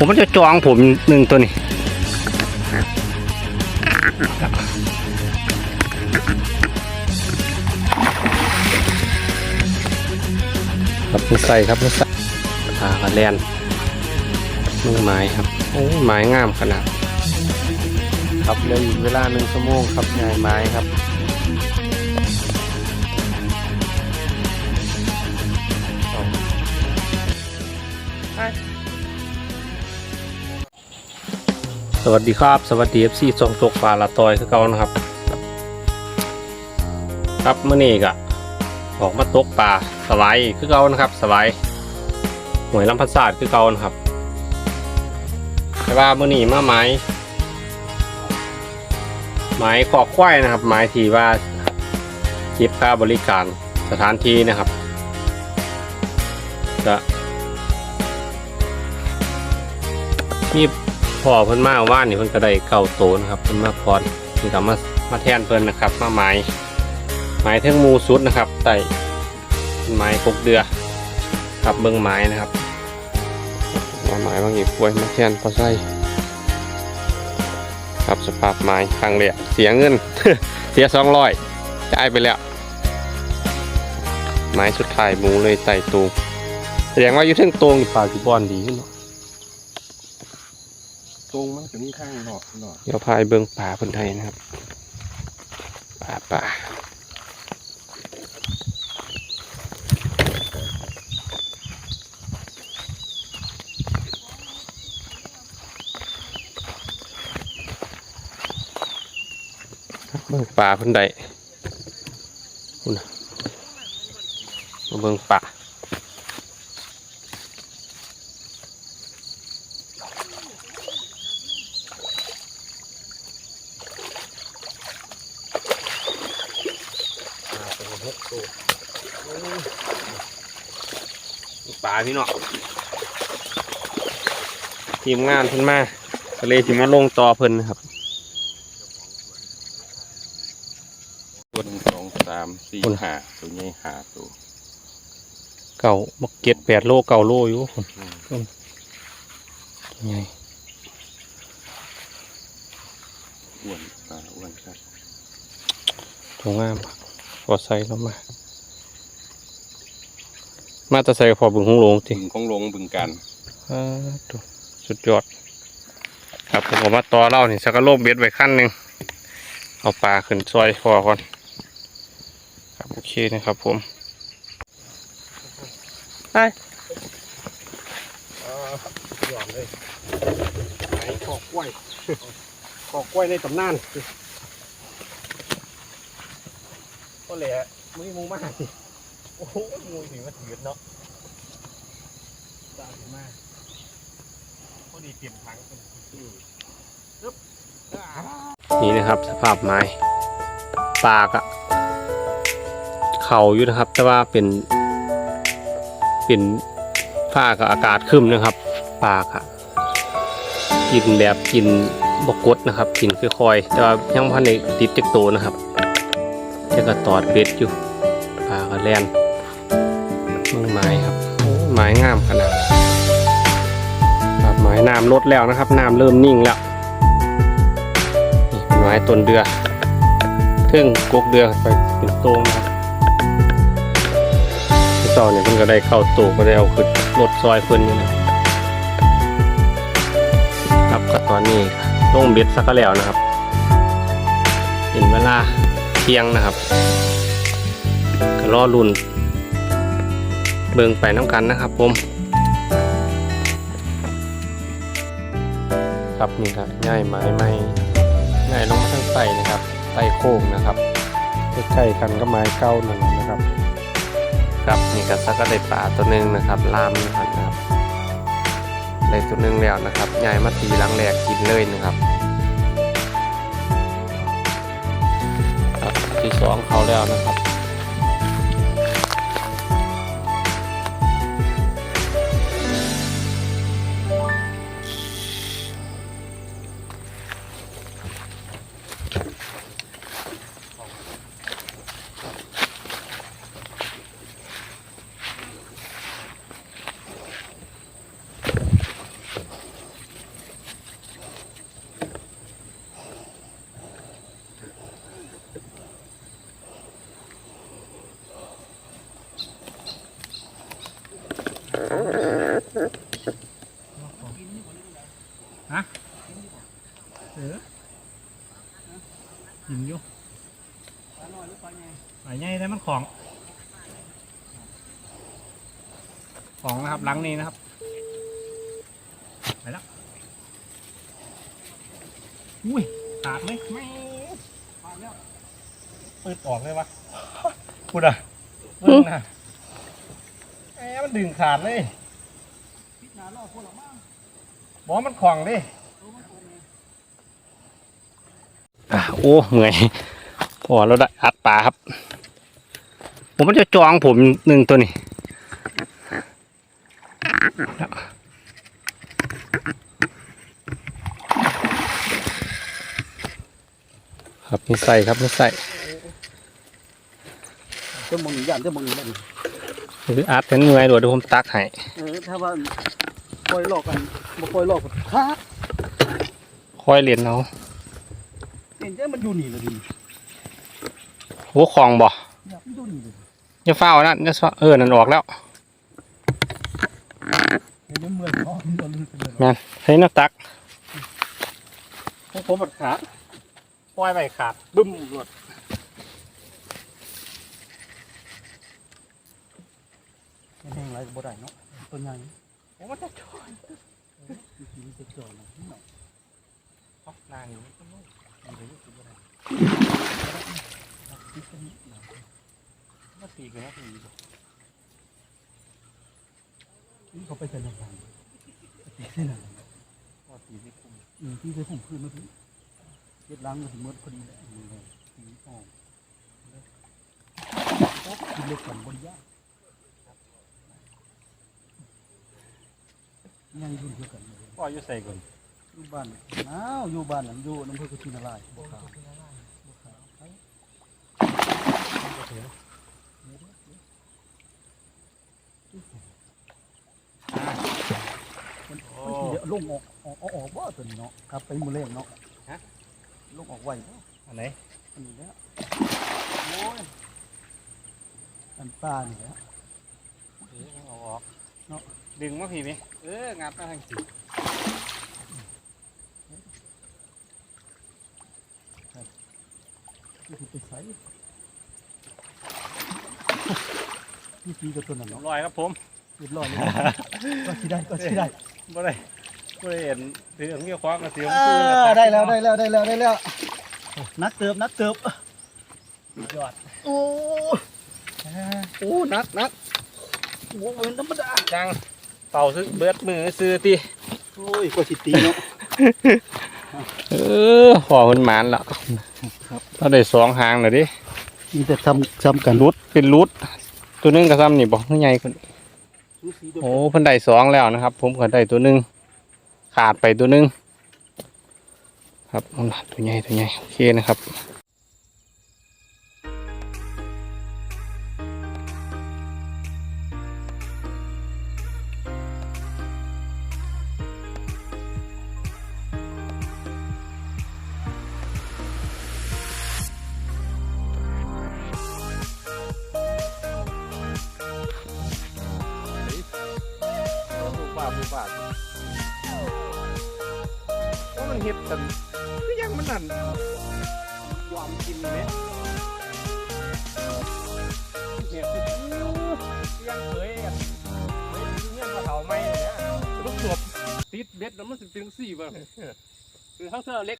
ผมมันจะจองผมหนึ่งตัวนี้ครับมือใส่ครับมือใส่ปลากระแลนมือไม้ครับโอ้ไม้งามขนาด ครับเหลยเวลาหนึ่งชั่วโมงครับงายไม้ครับส วัสดีครับ สวัสดี FC ซองตกปลาละตอยคือเก่านะครับ ครับเมื่อนี้ก็ออกมาตกปลาสไลด์คือเก่านะครับ สไลด์หวยลำพัดศาสตร์คือเก่านะครับ แต่ว่าเมื่อนี้มาไม้ไม้ขอกควายนะครับ ไม้ที่ว่าคิดค่าบริการสถานที่นะครับจะมี พ่อเพิ่นมาว่านนี่เพิ่นก็ได้เก่าโตนะครับเพิ่นมาพรนี่ก็มามาแทนเพิ่นนะครับ มาไม้ไม้เทิงมูสุดนะครับใส่ไม้กกเดือครับเบิ้งไม้นะครับมาไม้บางอีกป่วยมาแทนพอใส่ครับสภาพไม้ครั้งแรกเสียเงิน เสียสองร้อยจ่ายไปแล้ว ไม้สุดท้ายหมูเลยไต่ตูงแสดงว่าอยู่เทิงตรงนี่ปลาจีบอนดีขึ้นเนาะ ตรงมันจะมีข้างหนอกหนอกเดี๋ยวพายเบิ้องป่าคนไทยนะครับ ป่าป่าเบิ้องป่าคนใดคุณมาเบิ้องป่า พี่เนาะทีมงานเพิ่นมาก็เลยสิมาลงต่อเพิ่นนะครับตัวหนึ่งสองสามสี่คุณห้าตัวนี้ห้าตัวเก่าบักเก็ดแปดโลเก่าโลอยู่ผมอืมไงอ้วนปลาอ้วนครับตรงงามพอใส่แล้วมา มาแตะใส่พอบึงหงหลงจริบึงงของลงบึงกันอ่าดูสุดยอด ครับผมเอามาต่อเล่านี่สักกะโลบเบ็ดไว้ขั้นหนึ่งเอาปลาขึ้นซอยพอก่อนครับโอเคนะครับผมไปหย่อนเลยไอ้ขอกกล้วยขอกกล้วยในตำนานก็เลยมึงมึงมาก โอ้โหมึงถึงมาถือเนาะตามมากพอดีเตรียมถังนี่นะครับสภาพไม้ ปากอะเข่าอยู่นะครับ แต่ว่าเป็น เป็นผ้ากับอากาศคึมนะครับ ปากอะกินแบบกินบกดนะครับกินค่อยๆแต่ว่ายังพันในติดเต็กโตนะครับจะกระตอดเบ็ดอยู่ปลากระแลน ไม้งามขนาดครับไม้น้ำลดแล้วนะครับน้ำเริ่มนิ่งแล้วนี่เป็นไม้ต้นเดือทึ่งกกเดือไปเป็นโตงนะครับต่อเนี่ยเพิ่นก็ได้เข้าตูก็ได้เอาขึ้นรถซอยเพิ่นอยู่นะครับก็ตอนนี้ลงเบ็ดสักแล้วนะครับเป็นเวลาเที่ยงนะครับก็รอรุ่น เบิ่งไปน้ำกันนะครับผม ครับนี่ครับง่ายไม้ไม้ง่ายลงมาทั้งไตนะครับไตโค้งนะครับใกล้ๆกันก็ไม้เก้าหนึ่งนะครับครับนี่ก็สักก็ได้ปลาตัวหนึ่งนะครับลามนะครับนะครับได้ตัวหนึ่งแล้วนะครับง่ายมาตีหลังแหลกกินเลยนะครับครับที่สองเขาแล้วนะครับ ฮะเออยิงอยุ่ปล่อยใหญ่ได้มันของ ของนะครับหลังนี้นะครับ ไปแล้ว อุ้ยขาดไหมไม่ขาดแล้วเปิดออกเลยวะพูดอะเบิ้งนะ มมันดึงขาดเลยพิจารณาล่อพวกเรามากบอกว่ามันของดิโอ้มันโกงไงอะโอ้เหนื่อยพอเราได้อัดปลาครับ ผมมันจะจองผมหนึ่งตัวนี่ครับมีใส่ครับมีใส่จะมึงย่านจะมึงบ้าง หรืออัดเป็นเหนื่อยเดี๋ยวผมตักให้เออถ้าว่าปล่อยหลอกกันบ่ปล่อยหลอกกันคักคอยเรียนเอาเห็นแต่มันอยู่นี่เลยดิโอ้ของบ่อยากมันอยู่นี่เลยอย่าเฝ้านะอย่าเฝ้าเออนั่นออกแล้วเห็นมันเมื่อยท้องมันลืมไปเลยแม่นใช้น้ำตักของผมมันขาดปล่อยไปขาดบึ้มหลด แห้ง ไรก็บ่ได้เนาะตัวใหญ่โอ้มันจะชอยมีกินจะจ่อยนะนี่เนาะออกนานอยู่มันต้องมีอะไรอยู่บ่ได้ที่เป็นมาตีกันนะตีนี่เขาไปเจอในทางที่ไหนว่าตีที่คุ้มอืมที่ไปผมพื้นมาพี่เย็ดล้างมาถึงมดพอดีแหละนี่เลยสีออกกินเล็กก่อนบนยาก ยังอยู่เดียวกันเลยก็อยู่ใส่ก่อนอยู่บ้านอ้าวอยู่บ้านหลังอยู่น้ำเพื่อกุชินาลายบัวขาวบัวขาวไปมันมันสิเดี๋ยวลงออกออกออกออกว่าตัวนี้เนาะครับไปมือเล่นเนาะฮะ ลงออกไวบ่อันไหนอันนี้แล้วโอ้ยอันป้านี่แหละเออเอาออกเนาะ ดึงมาพี่ไหมเอองัดมาทางสีนี่คือไปใส่นี่ทีกับตัวนั้นสองเนาะร้อยครับผมเรียบร้อยเลยก็สิได้ก็สิได้บ่ได้บ่ได้เห็นถือของเงี้ยคว้ามาเสียงเออได้แล้วได้แล้วได้แล้วได้แล้ว นักเติบนักเติบยอดโอ้โอ้นักนักโอ้เหมือนธรรมดาจัง เป่าซื้อเบิดมือซื้อตีโอ้ยก็สิตีเนาะเออพอมันหมานแล้วเราได้สองหางเลยดิมีแต่ทำซ้ำกันรุดเป็นรุด ตัวหนึงกับซ้ำนี่บอกใหญ่คนสูสีเดียวโอ้เพิ่นได้สองแล้วนะครับ ผมก็ได้ตัวหนึงขาดไปตัวหนึงครับเอาล่ะตัวใหญ่ตัวใหญ่โอเคนะครับ บูบาบูบาว่ามันเห็ดกันก็ยังมันนั่นยอมกินไหมเนี่ยคือยังเคยอะเคยกินเนี่ยปลาเผาไหมเนี่ยลูกศพติดเบ็ดแล้วมันสิเป็นสี่ป่ะคือข้างเสื้อเล็ก